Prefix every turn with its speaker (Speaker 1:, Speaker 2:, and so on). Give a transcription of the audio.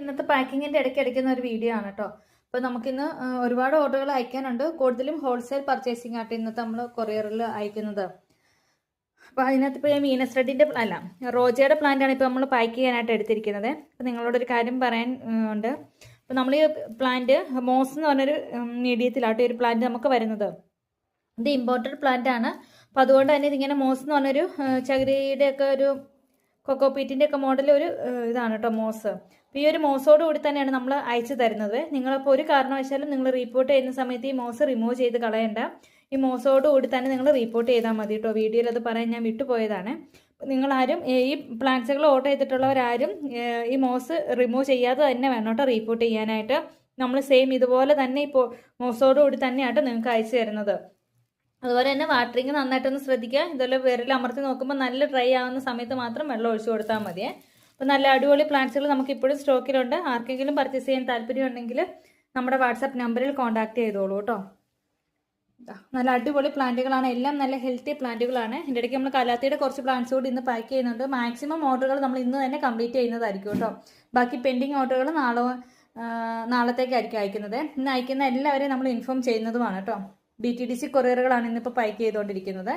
Speaker 1: ഇന്നത്തെ പാക്കിങ്ങിന്റെ ഇടയ്ക്ക് അടിക്കുന്ന ഒരു വീഡിയോ ആണ് കേട്ടോ അപ്പോൾ നമുക്കിന്ന് ഒരുപാട് ഓർഡറുകൾ അയക്കാനുണ്ട്. കൂടുതലും ഹോൾസെയിൽ പർച്ചേസിംഗ് ആയിട്ട് ഇന്നത്തെ നമ്മൾ കൊറിയറിൽ അയക്കുന്നത്. അപ്പോൾ അതിനകത്ത് ഇപ്പോൾ മീനസ് റെഡിന്റെ അല്ല റോജയുടെ പ്ലാന്റ് ആണ് ഇപ്പോൾ നമ്മൾ പാക്ക് ചെയ്യാനായിട്ട് എടുത്തിരിക്കുന്നത്. അപ്പോൾ നിങ്ങളോട് ഒരു കാര്യം പറയാൻ ഉണ്ട്. അപ്പോൾ നമ്മൾ ഈ പ്ലാന്റ് മോസ് എന്ന് പറഞ്ഞൊരു മീഡിയത്തിലാട്ടോ ഒരു പ്ലാന്റ് നമുക്ക് വരുന്നത്. ഇത് ഇമ്പോർട്ടഡ് പ്ലാന്റ് ആണ്. അപ്പോൾ അതുകൊണ്ട് തന്നെ ഇതിങ്ങനെ മോസ് എന്ന് പറഞ്ഞൊരു ചകിരിയുടെ ഒക്കെ ഒരു കൊക്കോപീറ്റിന്റെ ഒക്കെ മോഡൽ ഒരു ഇതാണ് കേട്ടോ മോസ്. അപ്പോൾ ഈ ഒരു മോസോട് കൂടി തന്നെയാണ് നമ്മൾ അയച്ചു തരുന്നത്. നിങ്ങളപ്പോൾ ഒരു കാരണവശാലും നിങ്ങൾ റിപ്പോർട്ട് ചെയ്യുന്ന സമയത്ത് ഈ മോസ് റിമൂവ് ചെയ്ത് കളയണ്ട. ഈ മോസോട് കൂടി തന്നെ നിങ്ങൾ റിപ്പോർട്ട് ചെയ്താൽ മതി കേട്ടോ വീഡിയോയിൽ അത് പറയാൻ ഞാൻ വിട്ടുപോയതാണ് നിങ്ങളാരും ഈ പ്ലാന്റ്സുകൾ ഓർഡർ ചെയ്തിട്ടുള്ളവരാരും ഈ മോസ് റിമൂവ് ചെയ്യാതെ തന്നെ വേണം കേട്ടോ റിപ്പോർട്ട് ചെയ്യാനായിട്ട്. നമ്മൾ സെയിം ഇതുപോലെ തന്നെ ഇപ്പോൾ മോസോട് കൂടി തന്നെയാട്ടോ നിങ്ങൾക്ക് അയച്ചു തരുന്നത്. അതുപോലെ തന്നെ വാട്ടറിങ് നന്നായിട്ടൊന്ന് ശ്രദ്ധിക്കുക. ഇതുപോലെ വിരൽ അമർത്തി നോക്കുമ്പോൾ നല്ല ഡ്രൈ ആവുന്ന സമയത്ത് മാത്രം വെള്ളം ഒഴിച്ചു കൊടുത്താൽ മതിയേ അപ്പോൾ നല്ല അടിപൊളി പ്ലാന്റ്സുകൾ നമുക്ക് ഇപ്പോഴും സ്റ്റോക്കിലുണ്ട് ആർക്കെങ്കിലും പർച്ചേസ് ചെയ്യാൻ താല്പര്യമുണ്ടെങ്കിൽ നമ്മുടെ വാട്സാപ്പ് നമ്പറിൽ കോൺടാക്ട് ചെയ്തോളൂ കേട്ടോ. നല്ല അടിപൊളി പ്ലാന്റുകളാണ് എല്ലാം നല്ല ഹെൽത്തി പ്ലാന്റുകളാണ് ഇതിന്റെ ഇടയ്ക്ക് നമ്മൾ കലാത്തിയുടെ കുറച്ച് പ്ലാന്റ്സ് കൂടി ഇന്ന് പാക്ക് ചെയ്യുന്നുണ്ട്. മാക്സിമം ഓർഡറുകൾ നമ്മൾ ഇന്ന് തന്നെ കംപ്ലീറ്റ് ചെയ്യുന്നതായിരിക്കും കേട്ടോ. ബാക്കി പെൻഡിങ് ഓർഡറുകൾ നാളെ നാളത്തേക്കായിരിക്കും അയക്കുന്നത്. ഇന്ന് അയക്കുന്ന എല്ലാവരെയും നമ്മൾ ഇൻഫോം ചെയ്യുന്നതുമാണ് കേട്ടോ. ഡി ടി ഡി സി കൊറിയറുകളാണ് ഇന്നിപ്പോൾ പാക്ക് ചെയ്തുകൊണ്ടിരിക്കുന്നത്